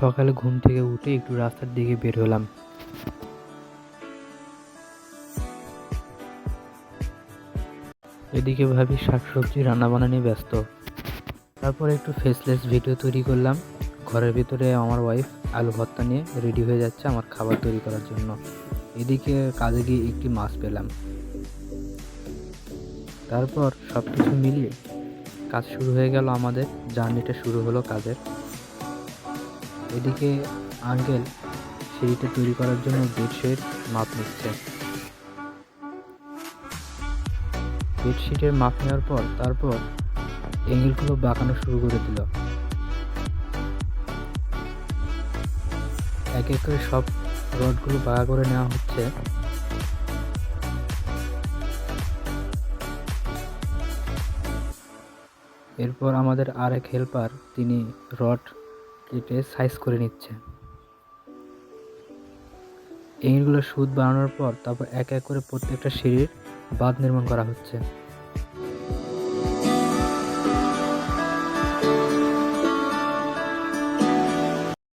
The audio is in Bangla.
সকালে ঘুম থেকে উঠে একটু রাস্তার দিকে বের হলাম। এদিকে ভাবি শাকসবজি, রান্নাবান্না নিয়ে ব্যস্ত। তারপর একটু ফেসলেস ভিডিও তৈরি করলাম। ঘরের ভিতরে আমার ওয়াইফ আলু ভর্তা নিয়ে রেডি হয়ে যাচ্ছে আমার খাবার তৈরি করার জন্য। এদিকে কাজে গিয়ে একটি মাছ পেলাম। তারপর সব কিছু মিলিয়ে কাজ শুরু হয়ে গেল আমাদের। জার্নিটা শুরু হলো কাজের। এদিকে আঙ্কেল সিঁড়িটা তৈরি করার জন্য বেডশিট মাপ নিচ্ছে। বেডশিটের মাপ নেওয়ার পর তারপর এঙ্গেলগুলো বাঁকানো শুরু করে দিল। এক এক করে সব রডগুলো বাঁকা করে নেওয়া হচ্ছে। এরপর আমাদের আরেক হেল্পার তিনি রড কেটে সাইজ করে নিচ্ছে। এইগুলো সুদ বানানোর পর তারপর এক এক করে প্রত্যেকটা সিঁড়ির বাঁধ নির্মাণ করা হচ্ছে।